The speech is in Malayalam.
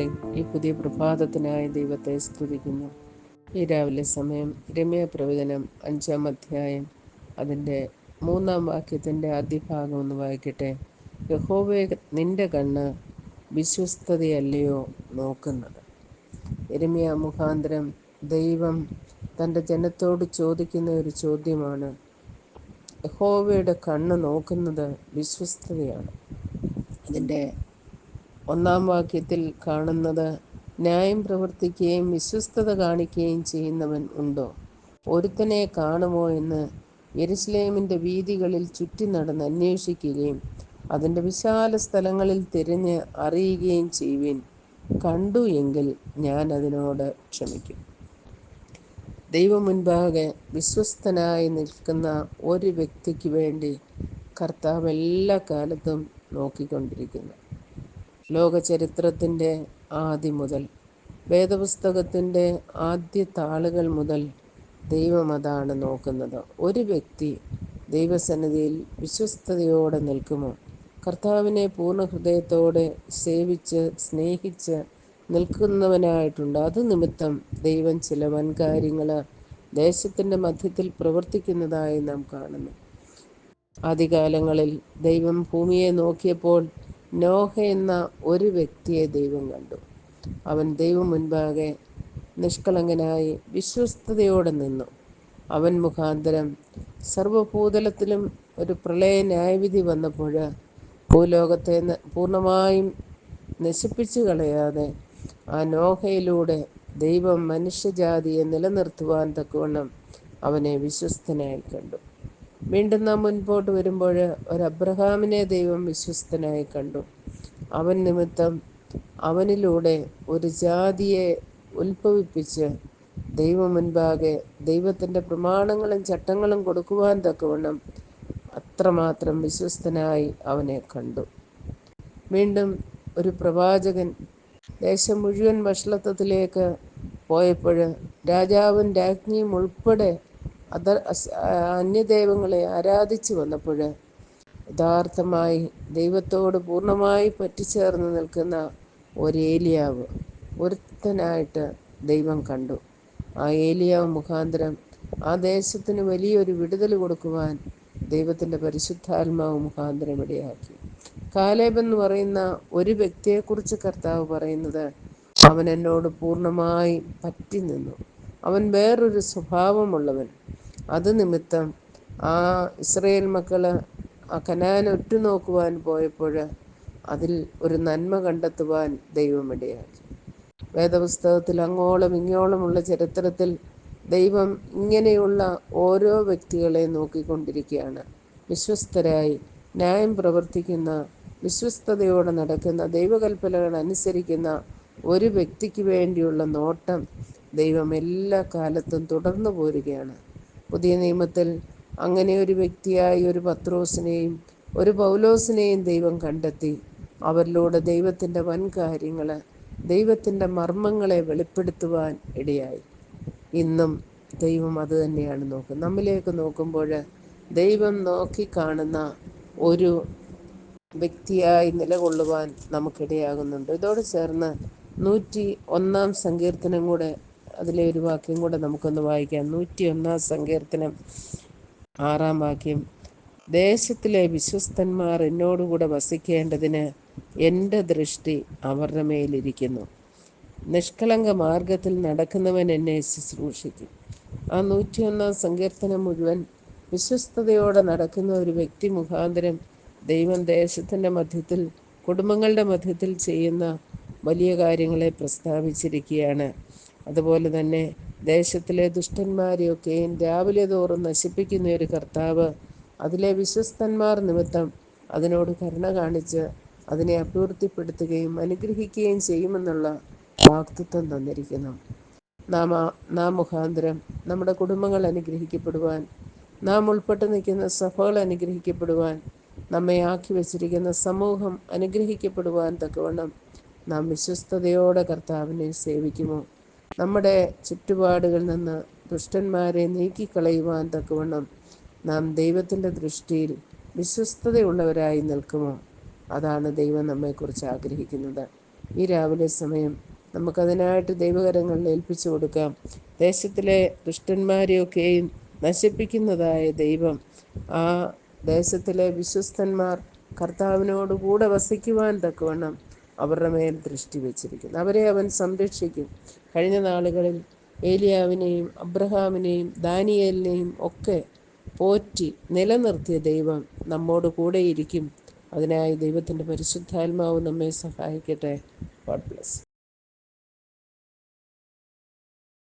മോർണിംഗ് ഈ പുതിയ പ്രഭാതത്തിനായി ദൈവത്തെ സ്തുതിക്കുന്നു. ഈ രാവിലെ സമയം രമ്യ പ്രവചനം അഞ്ചാം അധ്യായം അതിന്റെ മൂന്നാം വാക്യത്തിന്റെ ആദ്യ ഭാഗം ഒന്ന് വായിക്കട്ടെ. യഹോവെ നിന്റെ കണ്ണ് വിശ്വസ്തതയല്ലയോ നോക്കുന്നത്? എരുമിയ മുഖാന്തരം ദൈവം തന്റെ ജനത്തോട് ചോദിക്കുന്ന ഒരു ചോദ്യമാണ്. യഹോവയുടെ കണ്ണ് നോക്കുന്നത് വിശ്വസ്തതയാണ്. അതിന്റെ ഒന്നാം വാക്യത്തിൽ കാണുന്നത് ന്യായം പ്രവർത്തിക്കുകയും വിശ്വസ്തത കാണിക്കുകയും ചെയ്യുന്നവൻ ഉണ്ടോ? ഒരുത്തനെ കാണുമോ എന്ന് യെരുസലേമിന്റെ വീതികളിൽ ചുറ്റി നടന്ന് അന്വേഷിക്കുകയും അതിന്റെ വിശാല സ്ഥലങ്ങളിൽ തിരിഞ്ഞ് അറിയുകയും ചെയ്യുവിൻ. കണ്ടു എങ്കിൽ ഞാൻ അതിനോട് ക്ഷമിക്കും. ദൈവം മുൻപാകെ വിശ്വസ്തനായി നിൽക്കുന്ന ഒരു വ്യക്തിക്ക് വേണ്ടി കർത്താവ് എല്ലാ കാലത്തും നോക്കിക്കൊണ്ടിരിക്കുന്നു. ലോക ആദി മുതൽ വേദപുസ്തകത്തിന്റെ ആദ്യ താളുകൾ മുതൽ ദൈവം അതാണ് നോക്കുന്നത്. ഒരു വ്യക്തി ദൈവസന്നിധിയിൽ വിശ്വസ്തയോടെ നിൽക്കുമോ? കർത്താവിനെ പൂർണ ഹൃദയത്തോടെ സേവിച്ച് സ്നേഹിച്ച് നിൽക്കുന്നവനായിട്ടുണ്ട്. അത് നിമിത്തം ദൈവം ചില വൻകാര്യങ്ങൾ ദേശത്തിന്റെ മധ്യത്തിൽ പ്രവർത്തിക്കുന്നതായി നാം കാണുന്നു. ആദ്യകാലങ്ങളിൽ ദൈവം ഭൂമിയെ നോക്കിയപ്പോൾ നോഹ എന്ന ഒരു വ്യക്തിയെ ദൈവം കണ്ടു. അവൻ ദൈവം മുൻപാകെ നിഷ്കളങ്കനായി വിശ്വസ്തയോടെ നിന്നു. അവൻ മുഖാന്തരം സർവഭൂതലത്തിലും ഒരു പ്രളയ ന്യായവിധി വന്നപ്പോൾ ഭൂലോകത്തെ പൂർണമായും നശിപ്പിച്ചു കളയാതെ ആ നോഹയിലൂടെ ദൈവം മനുഷ്യജാതിയെ നിലനിർത്തുവാൻ തക്കവണ്ണം അവനെ വിശ്വസ്തനായി കണ്ടു. വീണ്ടും നാം മുൻപോട്ട് വരുമ്പോൾ ഒരു അബ്രഹാമിനെ ദൈവം വിശ്വസ്തനായി കണ്ടു. അവൻ നിമിത്തം അവനിലൂടെ ഒരു ജാതിയെ ഉത്ഭവിപ്പിച്ച് ദൈവം മുൻപാകെ ദൈവത്തിന്റെ പ്രമാണങ്ങളും ചട്ടങ്ങളും കൊടുക്കുവാൻ തക്കവണ്ണം അത്രമാത്രം വിശ്വസ്തനായി അവനെ കണ്ടു. വീണ്ടും ഒരു പ്രവാചകൻ ദേശം മുഴുവൻ വഷളത്വത്തിലേക്ക് പോയപ്പോൾ രാജാവും രാജ്ഞിയും ഉൾപ്പെടെ അത അന്യദൈവങ്ങളെ ആരാധിച്ചു വന്നപ്പോൾ യഥാർത്ഥമായി ദൈവത്തോട് പൂർണമായി പറ്റിച്ചേർന്ന് നിൽക്കുന്ന ഒരേലിയാവ് ഒരുത്തനായിട്ട് ദൈവം കണ്ടു. ആ ഏലിയാവ് മുഖാന്തരം ആ ദേശത്തിന് വലിയൊരു വിടുതൽ കൊടുക്കുവാൻ ദൈവത്തിന്റെ പരിശുദ്ധാത്മാവ് മുഖാന്തരം ഇടയാക്കി. കാലേബ് എന്ന് പറയുന്ന ഒരു വ്യക്തിയെക്കുറിച്ച് കർത്താവ് പറയുന്നത് അവൻ എന്നോട് പൂർണമായി പറ്റി നിന്നു അവൻ വേറൊരു സ്വഭാവമുള്ളവൻ. അത് നിമിത്തം ആ ഇസ്രയേൽ മക്കൾ ആ കനാൻ ഒറ്റുനോക്കുവാൻ പോയപ്പോൾ അതിൽ ഒരു നന്മ കണ്ടെത്തുവാൻ ദൈവമിടയാക്കി വേദപുസ്തകത്തിൽ അങ്ങോളം ഇങ്ങോളമുള്ള ചരിത്രത്തിൽ ദൈവം ഇങ്ങനെയുള്ള ഓരോ വ്യക്തികളെ നോക്കിക്കൊണ്ടിരിക്കുകയാണ്. വിശ്വസ്തരായി ന്യായം പ്രവർത്തിക്കുന്ന വിശ്വസ്തയോടെ നടക്കുന്ന ദൈവകൽപ്പനകൾ അനുസരിക്കുന്ന ഒരു വ്യക്തിക്ക് വേണ്ടിയുള്ള നോട്ടം ദൈവം എല്ലാ കാലത്തും തുടർന്നു പോരുകയാണ്. പുതിയ നിയമത്തിൽ അങ്ങനെ ഒരു വ്യക്തിയായി ഒരു പത്രോസിനെയും ഒരു പൗലോസിനെയും ദൈവം കണ്ടെത്തി. അവരിലൂടെ ദൈവത്തിന്റെ വൻ കാര്യങ്ങൾ ദൈവത്തിന്റെ മർമ്മങ്ങളെ വെളിപ്പെടുത്തുവാൻ ഇടയായി. ഇന്നും ദൈവം അത് തന്നെയാണ് നോക്കുന്നത് നമ്മിലേക്ക് നോക്കുമ്പോൾ ദൈവം നോക്കി കാണുന്ന ഒരു വ്യക്തിയായി നിലകൊള്ളുവാൻ നമുക്കിടയാകുന്നുണ്ട്. ഇതോട് ചേർന്ന് നൂറ്റി ഒന്നാം സങ്കീർത്തനം കൂടെ അതിലെ ഒരു വാക്യം കൂടെ നമുക്കൊന്ന് വായിക്കാം. നൂറ്റി ഒന്നാം സങ്കീർത്തനം. ആറാം വാക്യം. ദേശത്തിലെ വിശ്വസ്തന്മാർ എന്നോടുകൂടെ വസിക്കേണ്ടതിന് എന്റെ ദൃഷ്ടി അവരുടെ മേലിരിക്കുന്നു. നിഷ്കളങ്ക മാർഗത്തിൽ നടക്കുന്നവൻ എന്നെ ശുശ്രൂഷിക്കും. ആ നൂറ്റിയൊന്നാം സങ്കീർത്തനം മുഴുവൻ വിശ്വസ്തയോടെ നടക്കുന്ന ഒരു വ്യക്തി മുഖാന്തരം ദൈവം ദേശത്തിന്റെ മധ്യത്തിൽ കുടുംബങ്ങളുടെ മധ്യത്തിൽ ചെയ്യുന്ന വലിയ കാര്യങ്ങളെ പ്രസ്താവിച്ചിരിക്കുകയാണ്. അതുപോലെ തന്നെ ദേശത്തിലെ ദുഷ്ടന്മാരെയൊക്കെയും രാവിലെ തോറും നശിപ്പിക്കുന്ന ഒരു കർത്താവ് അതിലെ വിശ്വസ്തന്മാർ നിമിത്തം അതിനോട് കരുണ കാണിച്ച് അതിനെ അഭിവൃദ്ധിപ്പെടുത്തുകയും അനുഗ്രഹിക്കുകയും ചെയ്യുമെന്നുള്ള വാക്തത്വം തന്നിരിക്കുന്നു. നാം നാം മുഖാന്തരം നമ്മുടെ കുടുംബങ്ങൾ അനുഗ്രഹിക്കപ്പെടുവാൻ നാം ഉൾപ്പെട്ട് നിൽക്കുന്ന സഭകൾ അനുഗ്രഹിക്കപ്പെടുവാൻ നമ്മെ ആക്കി വച്ചിരിക്കുന്ന സമൂഹം അനുഗ്രഹിക്കപ്പെടുവാൻ തക്കവണ്ണം നാം വിശ്വസ്തയോടെ കർത്താവിനെ സേവിക്കുമോ? നമ്മുടെ ചുറ്റുപാടുകളിൽ നിന്ന് ദുഷ്ടന്മാരെ നീക്കിക്കളയുവാൻ തക്കവണ്ണം നാം ദൈവത്തിന്റെ ദൃഷ്ടിയിൽ വിശ്വസ്തതയുള്ളവരായി നിൽക്കുമോ? അതാണ് ദൈവം നമ്മെക്കുറിച്ച് ആഗ്രഹിക്കുന്നത്. ഈ രാവിലെ സമയം നമുക്കതിനായിട്ട് ദൈവകരങ്ങളിൽ ഏൽപ്പിച്ചു കൊടുക്കാം. ദേശത്തിലെ ദുഷ്ടന്മാരെയൊക്കെയും നശിപ്പിക്കുന്നതായ ദൈവം ആ ദേശത്തിലെ വിശ്വസ്തന്മാർ കർത്താവിനോട് കൂടെ വസിക്കുവാൻ തക്കവണ്ണം അവരുടെ മേൽ ദൃഷ്ടി വെച്ചിരിക്കുന്നു. അവരെ അവൻ സംരക്ഷിക്കും. കഴിഞ്ഞ നാളുകളിൽ ഏലിയാവിനെയും അബ്രഹാമിനെയും ദാനിയലിനെയും ഒക്കെ പോറ്റി നിലനിർത്തിയ ദൈവം നമ്മോട് കൂടെയിരിക്കും. അതിനായി ദൈവത്തിന്റെ പരിശുദ്ധാത്മാവ് നമ്മെ സഹായിക്കട്ടെ. God bless